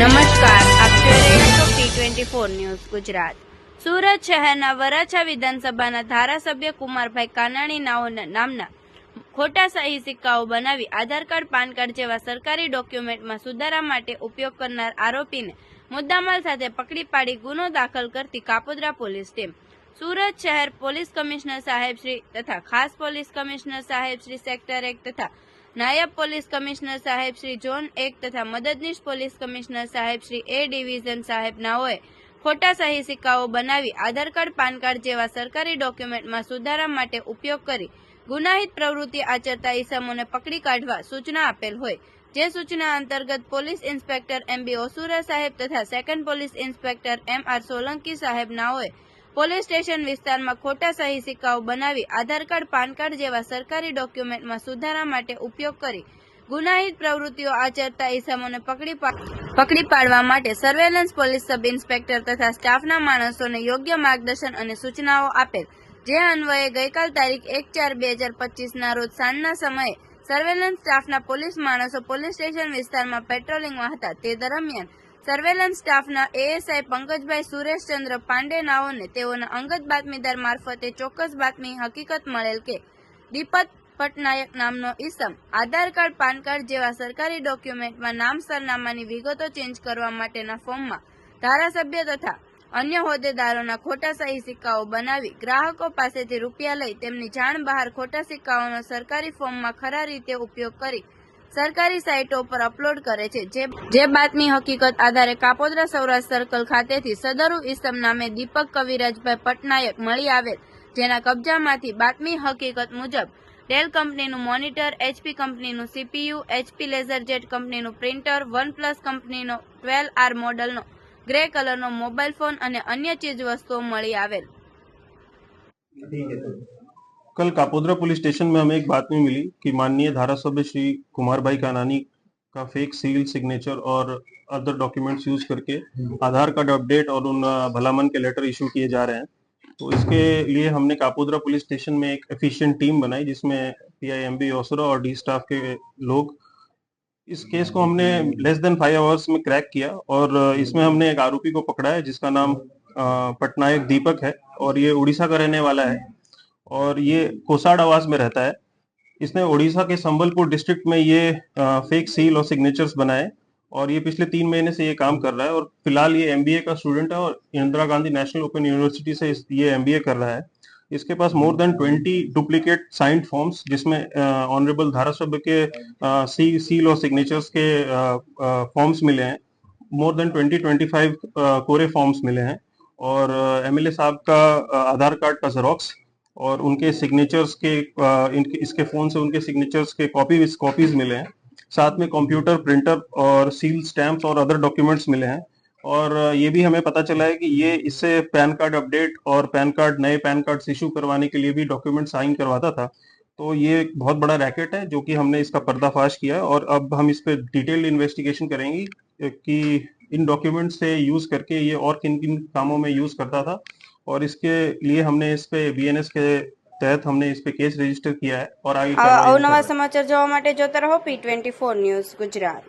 નમસ્કાર. આપ જોઈ રહ્યા T twenty four news Gujarat. Surat શહેરના વરાછા વિધાનસભાના ધારાસભ્ય કુમારભાઈ કાનાણી નાઓના નામના ખોટા સહી સિક્કાઓ બનાવી આધાર કાર્ડ પાન કાર્ડ જેવા સરકારી ડોક્યુમેન્ટમાં સુધારા માટે ઉપયોગ કરનાર આરોપીને મુદ્દામાલ સાથે પકડી પાડી ગુનો દાખલ કરતી કાપોદ્રા પોલીસ ટીમ. સુરત શહેર પોલીસ કમિશનર સાહેબ શ્રી તથા ખાસ પોલીસ કમિશનર સાહેબ શ્રી સેક્ટર એક તથા નાયબ પોલીસ કમિશનર સાહેબ શ્રી ઝોન એક તથા મદદનીશ પોલીસ કમિશનર સાહેબ શ્રી એ ડિવિઝન સાહેબનાઓએ ખોટા સહી સિક્કાઓ બનાવી આધાર કાર્ડ, પાન કાર્ડ જેવા સરકારી ડોક્યુમેન્ટમાં સુધારા માટે ઉપયોગ કરી ગુનાહિત પ્રવૃત્તિ આચરતા ઈસમોને પકડી કાઢવા સૂચના આપેલ હોય. જે સૂચના અંતર્ગત પોલીસ ઇન્સ્પેક્ટર એમ બી ઓસુરા સાહેબ તથા second police inspector M R Solanki સાહેબ નાઓએ પોલીસ સ્ટેશન વિસ્તારમાં ખોટા સહી સિક્કાઓ બનાવી આધાર કાર્ડ, પાન કાર્ડ જેવા સરકારી ડોક્યુમેન્ટમાં સુધારા માટે ઉપયોગ કરી ગુનાહિત પ્રવૃત્તિઓ આચરતા ઇસમોને પકડી પકડી પાડવા માટે સર્વેલન્સ પોલીસ સબ ઇન્સ્પેક્ટર તથા સ્ટાફના માણસોને યોગ્ય માર્ગદર્શન અને સૂચનાઓ આપેલ. જે અન્વયે ગઈકાલ તારીખ એક ચાર બે હજાર પચીસના રોજ સાંજના સમયે સર્વેલન્સ સ્ટાફના પોલીસ માણસો પોલીસ સ્ટેશન વિસ્તારમાં પેટ્રોલિંગમાં હતા. તે દરમિયાન સર્વેલન્સ સ્ટાફના એએસઆઈ પંકજભાઈ સુરેશચંદ્ર પાંડેનાઓને તેઓના અંગત બાતમીદાર મારફતે ચોક્કસ બાતમી હકીકત મળેલ કે દીપક પટનાયક નામનો ઈસમ આધાર કાર્ડ, પાન કાર્ડ જેવા સરકારી ડોક્યુમેન્ટમાં નામ સરનામાની વિગતો ચેન્જ કરવા માટેના ફોર્મમાં ધારાસભ્ય તથા અન્ય હોદ્દેદારોના ખોટા સહી સિક્કાઓ બનાવી ગ્રાહકો પાસેથી રૂપિયા લઈ તેમની જાણ બહાર ખોટા સિક્કાઓનો સરકારી ફોર્મમાં ખરા રીતે ઉપયોગ કરી સરકારી સાઇટો પર અપલોડ કરે છે. જે બાતમી હકીકત આધારે કાપોદ્રા સૌરાષ્ટ્ર સર્કલ ખાતેથી સદરુ ઇસમ નામે દીપક કવિરાજભાઈ પટનાયક મળી આવેલ, જેના કબજામાંથી બાતમી હકીકત મુજબ, ડેલ કંપનીનું મોનિટર એચપી કંપનીનું સીપીયુ એચપી લેઝરજેટ કંપનીનું પ્રિન્ટર વનપ્લસ કંપનીનો ટ્વેલ્વ આર મોડલનો ગ્રે કલરનો મોબાઈલ ફોન અને અન્ય ચીજ વસ્તુઓ મળી આવેલ. कल कापोद्रा पुलिस स्टेशन में हमें एक बात में मिली कि माननीय धारासभ्य श्री कुमार भाई कानानी का फेक सील सिग्नेचर और अदर डॉक्यूमेंट्स यूज़ करके आधार कार्ड अपडेट और उन भलामन के लेटर इशू किए जा रहे हैं। तो इसके लिए हमने कापोद्रा पुलिस स्टेशन में एक एफिशिएंट टीम बनाई जिसमें P I M B Osara और डी स्टाफ के लोग। इस केस को हमने लेस देन फाइव आवर्स में क्रैक किया और इसमें हमने एक आरोपी को पकड़ा है जिसका नाम पटनायक दीपक है और ये उड़ीसा का रहने वाला है। और ये कोसाड आवास में रहता है। इसने उड़ीसा के संबलपुर डिस्ट्रिक्ट में ये फेक सील और सिग्नेचर्स बनाए और ये पिछले तीन महीने से ये काम कर रहा है और फ़िलहाल ये एमबीए का स्टूडेंट है और Indira Gandhi national open university से ये एमबीए कर रहा है। इसके पास more than twenty duplicate signed forms जिसमें ऑनरेबल धारासभ्य के अ, सी सील और सिग्नेचर्स के फॉर्म्स मिले हैं। More than twenty twenty five कोरे फॉर्म्स मिले हैं और एमएलए साहब का आधार कार्ड का जेरोक्स और उनके सिग्नेचर्स के इनके, इसके फ़ोन से उनके सिग्नेचर्स के कॉपी कॉपीज मिले हैं। साथ में कंप्यूटर प्रिंटर और सील स्टैम्प्स और अदर डॉक्यूमेंट्स मिले हैं। और ये भी हमें पता चला है कि ये इससे पैन कार्ड अपडेट और पैन कार्ड नए पैन कार्ड इशू करवाने के लिए भी डॉक्यूमेंट साइन करवाता था। तो ये एक बहुत बड़ा रैकेट है, जो कि हमने इसका पर्दाफाश किया है। और अब हम इस पर डिटेल्ड इन्वेस्टिगेशन करेंगे कि इन डॉक्यूमेंट से यूज़ करके ये और किन किन कामों में यूज़ करता था। और इसके लिए हमने इस पे बीएनएस के तहत हमने इस पे केस रजिस्टर किया है और आगे આવા कार्रवाई हम कर અવનવા रहे हैं। સમાચાર જોવા માટે જોતા રહો P twenty four news Gujarat